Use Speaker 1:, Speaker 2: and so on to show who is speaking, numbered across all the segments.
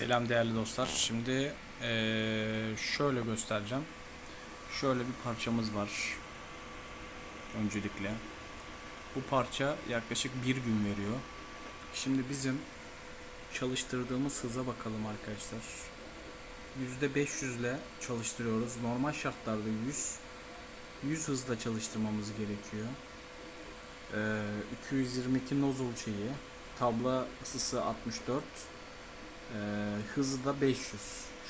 Speaker 1: Selam değerli dostlar. Şimdi eee, şöyle göstereceğim. Şöyle bir parçamız var. Öncelikle. Bu parça yaklaşık bir gün veriyor. Şimdi bizim çalıştırdığımız hıza bakalım arkadaşlar. %500 ile çalıştırıyoruz. Normal şartlarda 100 100 hızla çalıştırmamız gerekiyor. Eee, 222 nozul şeyi. Tabla ısısı 64. Ee, hızı da 500.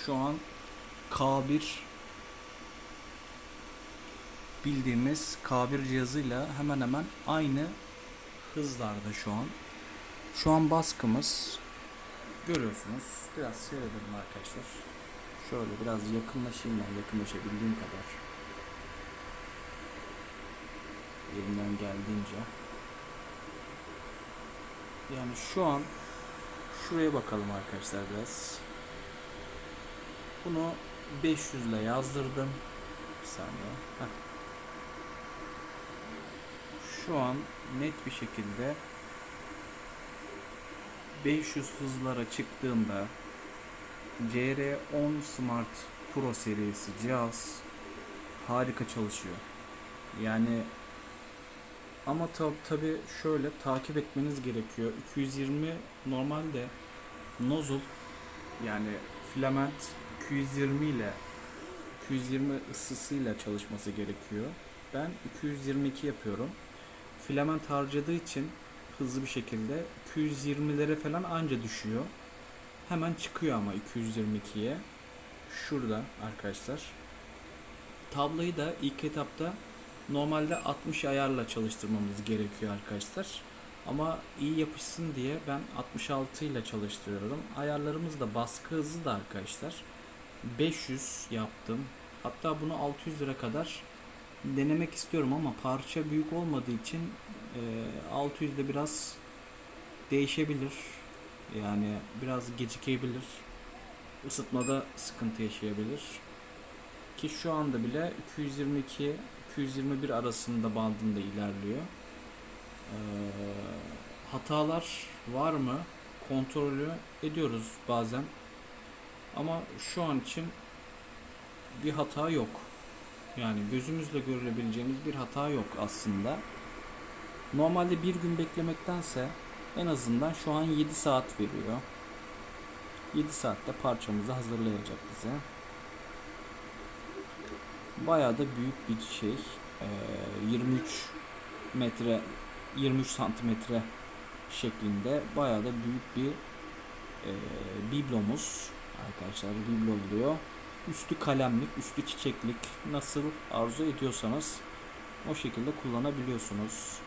Speaker 1: Şu an K1 bildiğimiz K1 cihazıyla hemen hemen aynı hızlarda şu an. Şu an baskımız görüyorsunuz. Biraz seyredelim arkadaşlar. Şöyle biraz yakınlaşayım ben yakınlaşabildiğim kadar. Elimden geldiğince. Yani şu an Şuraya bakalım arkadaşlar biraz. Bunu 500 ile yazdırdım. Bir saniye. Heh. Şu an net bir şekilde 500 hızlara çıktığımda CR10 Smart Pro serisi cihaz harika çalışıyor. Yani ama tab tabi şöyle takip etmeniz gerekiyor. 220 normalde nozul yani filament 220 ile 220 ısısıyla çalışması gerekiyor. Ben 222 yapıyorum. Filament harcadığı için hızlı bir şekilde 220'lere falan anca düşüyor. Hemen çıkıyor ama 222'ye. Şurada arkadaşlar. Tablayı da ilk etapta Normalde 60 ayarla çalıştırmamız gerekiyor arkadaşlar. Ama iyi yapışsın diye ben 66 ile çalıştırıyorum. Ayarlarımız da baskı hızı da arkadaşlar 500 yaptım. Hatta bunu 600 lira kadar denemek istiyorum ama parça büyük olmadığı için e, 600'de biraz değişebilir. Yani biraz gecikebilir. Isıtmada sıkıntı yaşayabilir. Ki şu anda bile 222 221 arasında bandında ilerliyor. Ee, hatalar var mı? Kontrolü ediyoruz bazen. Ama şu an için bir hata yok. Yani gözümüzle görülebileceğimiz bir hata yok aslında. Normalde bir gün beklemektense en azından şu an 7 saat veriyor. 7 saatte parçamızı hazırlayacak bize. Bayağı da büyük bir şey. Ee, 23 metre 23 santimetre şeklinde bayağı da büyük bir e, biblomuz arkadaşlar biblo oluyor. Üstü kalemlik, üstü çiçeklik nasıl arzu ediyorsanız o şekilde kullanabiliyorsunuz.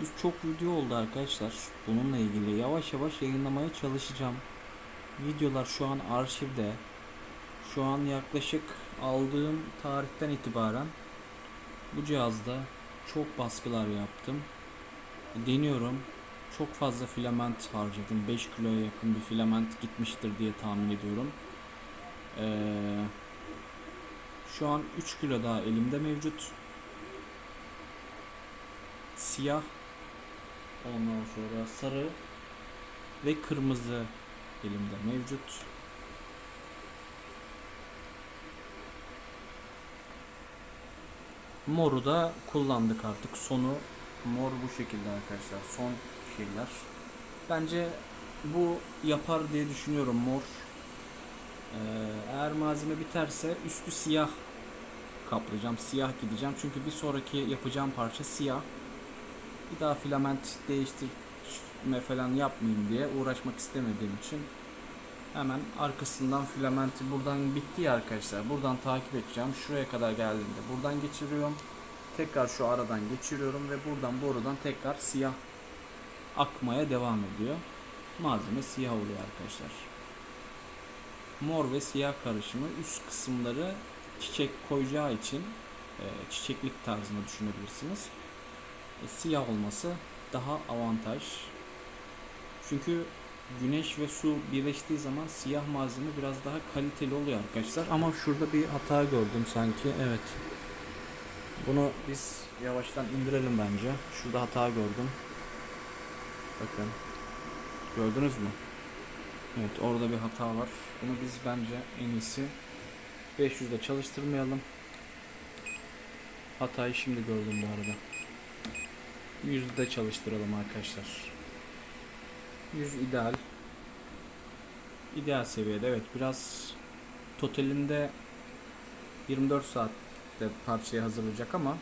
Speaker 1: Biz çok video oldu arkadaşlar bununla ilgili yavaş yavaş yayınlamaya çalışacağım. Videolar şu an arşivde. Şu an yaklaşık aldığım tarihten itibaren bu cihazda çok baskılar yaptım. Deniyorum. Çok fazla filament harcadım. 5 kiloya yakın bir filament gitmiştir diye tahmin ediyorum. Ee, şu an 3 kilo daha elimde mevcut. Siyah ondan sonra sarı ve kırmızı elimde mevcut. Moru da kullandık artık. Sonu mor bu şekilde arkadaşlar. Son şeyler. Bence bu yapar diye düşünüyorum mor. Ee, eğer malzeme biterse üstü siyah kaplayacağım. Siyah gideceğim. Çünkü bir sonraki yapacağım parça siyah. Bir daha filament değiştirme falan yapmayayım diye uğraşmak istemediğim için hemen arkasından filamenti buradan bitti ya arkadaşlar. Buradan takip edeceğim. Şuraya kadar geldiğinde buradan geçiriyorum. Tekrar şu aradan geçiriyorum ve buradan borudan tekrar siyah akmaya devam ediyor. Malzeme siyah oluyor arkadaşlar. Mor ve siyah karışımı üst kısımları çiçek koyacağı için e, çiçeklik tarzında düşünebilirsiniz. E, siyah olması daha avantaj. Çünkü güneş ve su birleştiği zaman siyah malzeme biraz daha kaliteli oluyor arkadaşlar. Ama şurada bir hata gördüm sanki. Evet. Bunu biz yavaştan indirelim bence. Şurada hata gördüm. Bakın. Gördünüz mü? Evet orada bir hata var. Bunu biz bence en iyisi 500'de çalıştırmayalım. Hatayı şimdi gördüm bu arada. 100'de çalıştıralım arkadaşlar. 100 ideal. İdeal seviyede evet biraz totalinde 24 saatte parçayı hazırlayacak ama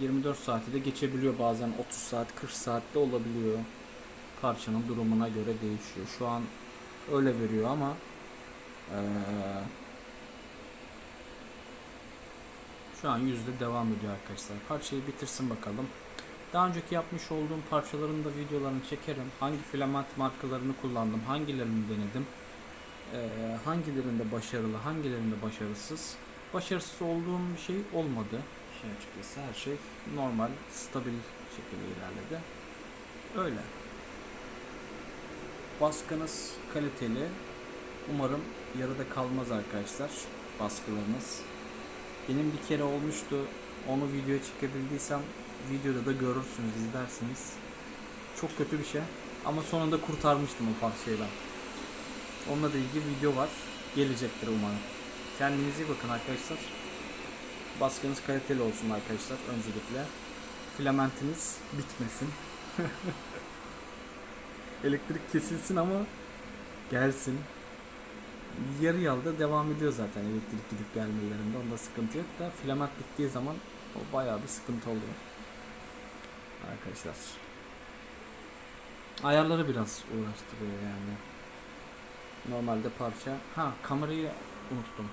Speaker 1: 24 saati de geçebiliyor. Bazen 30 saat 40 saatte olabiliyor. Parçanın durumuna göre değişiyor. Şu an öyle veriyor ama eee, şu an yüzde devam ediyor arkadaşlar. Parçayı bitirsin bakalım daha önceki yapmış olduğum parçaların da videolarını çekerim. Hangi filament markalarını kullandım hangilerini denedim hangilerinde başarılı hangilerinde başarısız. Başarısız olduğum bir şey olmadı. Şey açıkçası her şey normal stabil şekilde ilerledi. Öyle. Baskınız kaliteli. Umarım yarıda kalmaz arkadaşlar baskılarınız. Benim bir kere olmuştu onu videoya çekebildiysem videoda da görürsünüz izlersiniz. Çok kötü bir şey. Ama sonunda kurtarmıştım o parçayı ben. Onunla da ilgili video var. Gelecektir umarım. Kendinize iyi bakın arkadaşlar. Baskınız kaliteli olsun arkadaşlar öncelikle. Filamentiniz bitmesin. Elektrik kesilsin ama gelsin. Yarı yolda devam ediyor zaten elektrik gidip gelmelerinde. Onda sıkıntı yok da filament bittiği zaman o bayağı bir sıkıntı oluyor. Arkadaşlar. Ayarları biraz uğraştırıyor yani. Normalde parça. Ha kamerayı unuttum.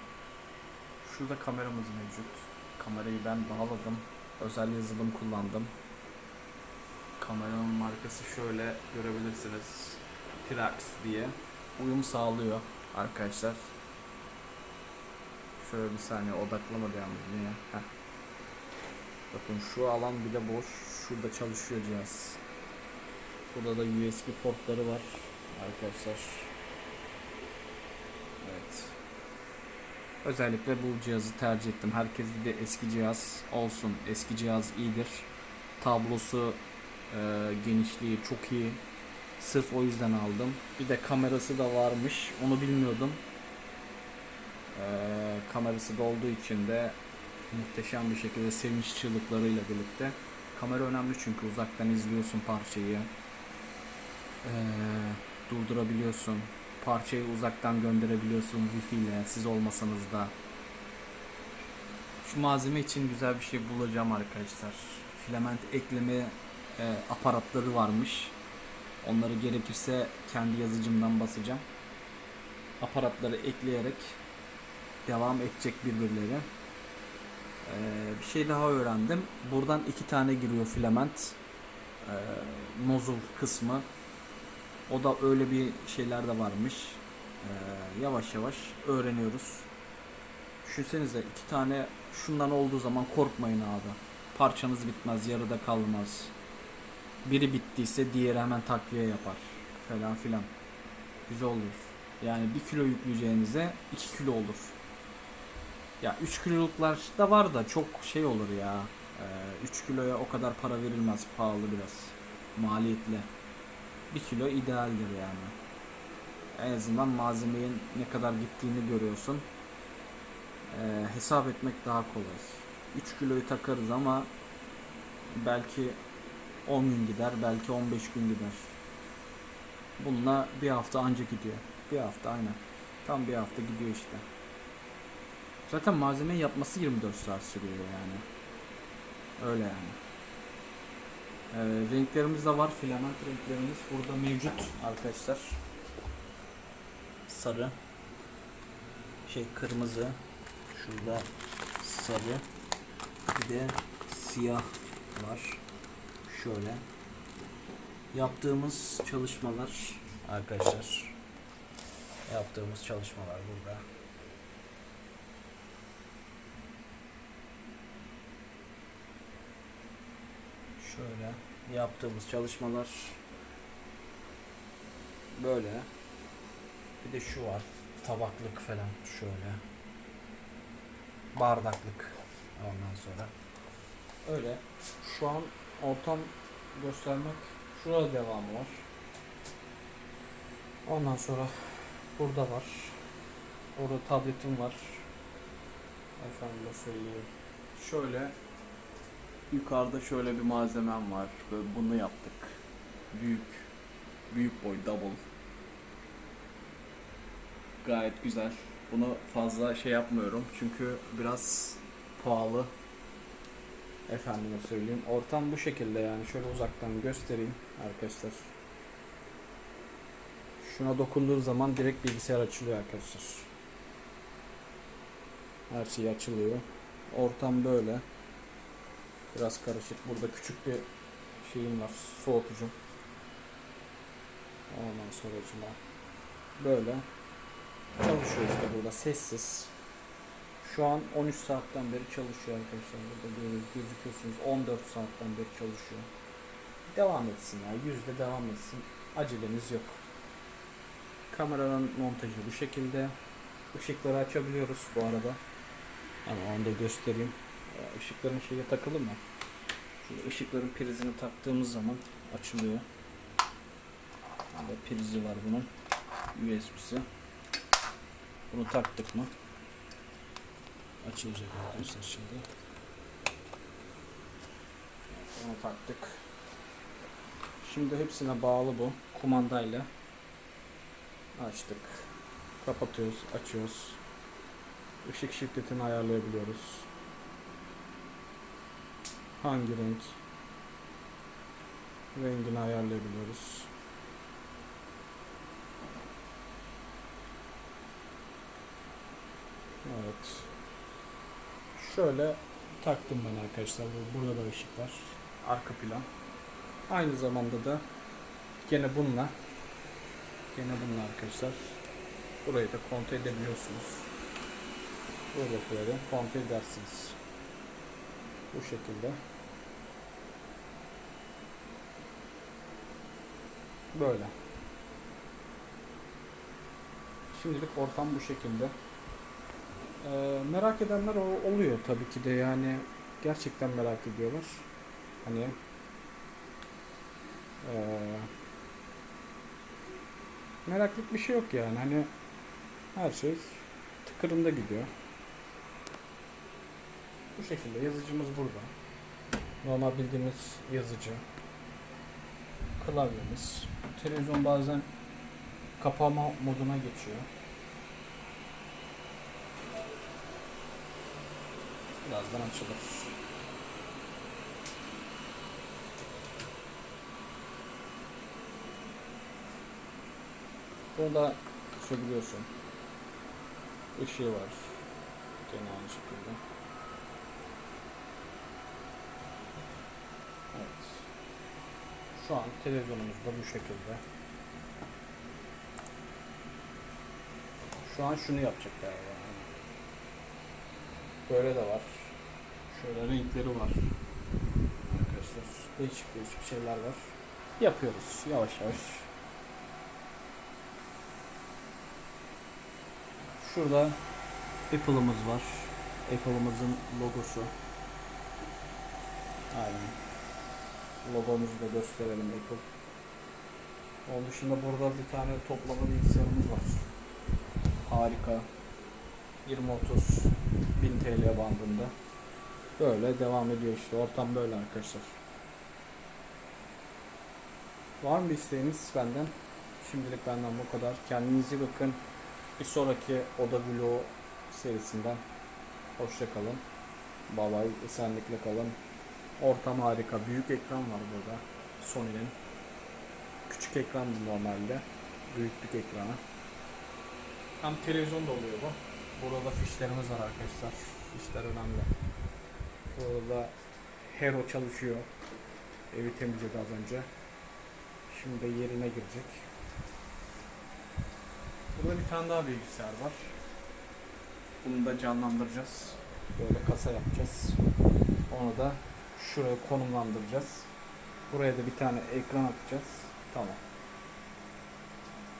Speaker 1: Şurada kameramız mevcut. Kamerayı ben bağladım. Özel yazılım kullandım. Kameranın markası şöyle görebilirsiniz. Trax diye. Uyum sağlıyor arkadaşlar. Şöyle bir saniye odaklamadı yalnız niye Heh. Bakın şu alan bile boş şurada çalışıyor cihaz burada da USB portları var arkadaşlar evet özellikle bu cihazı tercih ettim herkes de eski cihaz olsun eski cihaz iyidir tablosu ee, genişliği çok iyi. Sırf o yüzden aldım. Bir de kamerası da varmış. Onu bilmiyordum. Ee, kamerası da olduğu için de muhteşem bir şekilde sevinç çığlıklarıyla birlikte. Kamera önemli çünkü uzaktan izliyorsun parçayı. Ee, durdurabiliyorsun. Parçayı uzaktan gönderebiliyorsun wifi ile siz olmasanız da. Şu malzeme için güzel bir şey bulacağım arkadaşlar. Filament ekleme e, aparatları varmış. Onları gerekirse kendi yazıcımdan basacağım. Aparatları ekleyerek devam edecek birbirleri. E, bir şey daha öğrendim. Buradan iki tane giriyor filament. E, nozul kısmı. O da öyle bir şeyler de varmış. E, yavaş yavaş öğreniyoruz. Düşünsenize iki tane şundan olduğu zaman korkmayın abi. Parçanız bitmez, yarıda kalmaz biri bittiyse diğeri hemen takviye yapar falan filan. Güzel olur. Yani 1 kilo yükleyeceğinize 2 kilo olur. Ya 3 kiloluklar da var da çok şey olur ya. 3 kiloya o kadar para verilmez. Pahalı biraz. Maliyetli. 1 kilo idealdir yani. En azından malzemenin ne kadar gittiğini görüyorsun. Ee, hesap etmek daha kolay. 3 kiloyu takarız ama belki 10 gün gider, belki 15 gün gider. Bununla bir hafta anca gidiyor. Bir hafta aynen. Tam bir hafta gidiyor işte. Zaten malzemeyi yapması 24 saat sürüyor yani. Öyle yani. Ee, renklerimiz de var. Filament renklerimiz burada mevcut arkadaşlar. Sarı. Şey kırmızı. Şurada sarı. Bir de siyah var şöyle yaptığımız çalışmalar arkadaşlar yaptığımız çalışmalar burada şöyle yaptığımız çalışmalar böyle bir de şu var tabaklık falan şöyle bardaklık ondan sonra öyle şu an ortam göstermek şurada devamı var. Ondan sonra burada var. Orada tabletim var. Efendim söyleyeyim. Şöyle yukarıda şöyle bir malzemem var. Böyle bunu yaptık. Büyük. Büyük boy double. Gayet güzel. Bunu fazla şey yapmıyorum çünkü biraz pahalı. Efendime söyleyeyim. Ortam bu şekilde yani. Şöyle uzaktan göstereyim arkadaşlar. Şuna dokunduğu zaman direkt bilgisayar açılıyor arkadaşlar. Her şey açılıyor. Ortam böyle. Biraz karışık. Burada küçük bir şeyim var. Soğutucum. Ondan sonra içine böyle çalışıyor işte burada sessiz. Şu an 13 saatten beri çalışıyor arkadaşlar. Burada görüyoruz, gözüküyorsunuz. 14 saatten beri çalışıyor. Devam etsin ya. Yüzde devam etsin. Acelemiz yok. Kameranın montajı bu şekilde. Işıkları açabiliyoruz bu arada. Ama onu da göstereyim. Ee, Işıkların şeye takılı mı? Şurada ışıkların prizini taktığımız zaman açılıyor. Burada prizi var bunun. USB'si. Bunu taktık mı? Açılacak arkadaşlar şimdi. Bunu taktık. Şimdi hepsine bağlı bu. Kumandayla açtık. Kapatıyoruz, açıyoruz. Işık şiddetini ayarlayabiliyoruz. Hangi renk? Rengini ayarlayabiliyoruz. Evet. Şöyle taktım ben arkadaşlar. Bu- Burada da ışık var. Arka plan. Aynı zamanda da gene bununla gene bununla arkadaşlar burayı da kontrol edebiliyorsunuz. Buradakileri kontrol edersiniz. Bu şekilde. Böyle. Şimdilik ortam bu şekilde. Ee, merak edenler o- oluyor tabii ki de yani gerçekten merak ediyorlar. Hani ee, meraklık bir şey yok yani hani her şey tıkırında gidiyor. Bu şekilde yazıcımız burada. Normal bildiğimiz yazıcı. Klavyemiz. Televizyon bazen kapama moduna geçiyor. Birazdan açılır. Bunu da açabiliyorsun. Işığı var. Gene aynı şekilde. Evet. Şu an televizyonumuz da bu şekilde. Şu an şunu yapacak galiba. Böyle de var. Şöyle renkleri var. Arkadaşlar değişik değişik şeyler var. Yapıyoruz yavaş yavaş. Şurada Apple'ımız var. Apple'ımızın logosu. Aynen. Logomuzu da gösterelim Apple. Onun dışında burada bir tane toplama bilgisayarımız var. Harika. 20-30 1000 TL bandında. Böyle devam ediyor işte. Ortam böyle arkadaşlar. Var mı bir isteğiniz benden? Şimdilik benden bu kadar. Kendinize bakın. Bir sonraki Oda Vlog serisinden hoşça kalın. Bye. Esenlikle kalın. Ortam harika. Büyük ekran var burada. Sony'nin. Küçük ekran normalde. Büyüklük ekranı. Hem televizyon da oluyor bu. Burada da fişlerimiz var arkadaşlar. Fişler önemli. Burada Hero çalışıyor. Evi temizledi az önce. Şimdi de yerine girecek. Burada bir tane daha bilgisayar var. Bunu da canlandıracağız. Böyle kasa yapacağız. Onu da şuraya konumlandıracağız. Buraya da bir tane ekran atacağız. Tamam.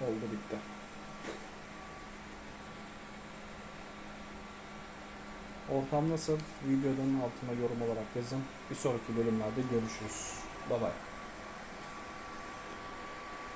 Speaker 1: Oldu bitti. Ortam nasıl? Videonun altına yorum olarak yazın. Bir sonraki bölümlerde görüşürüz. Bye bye.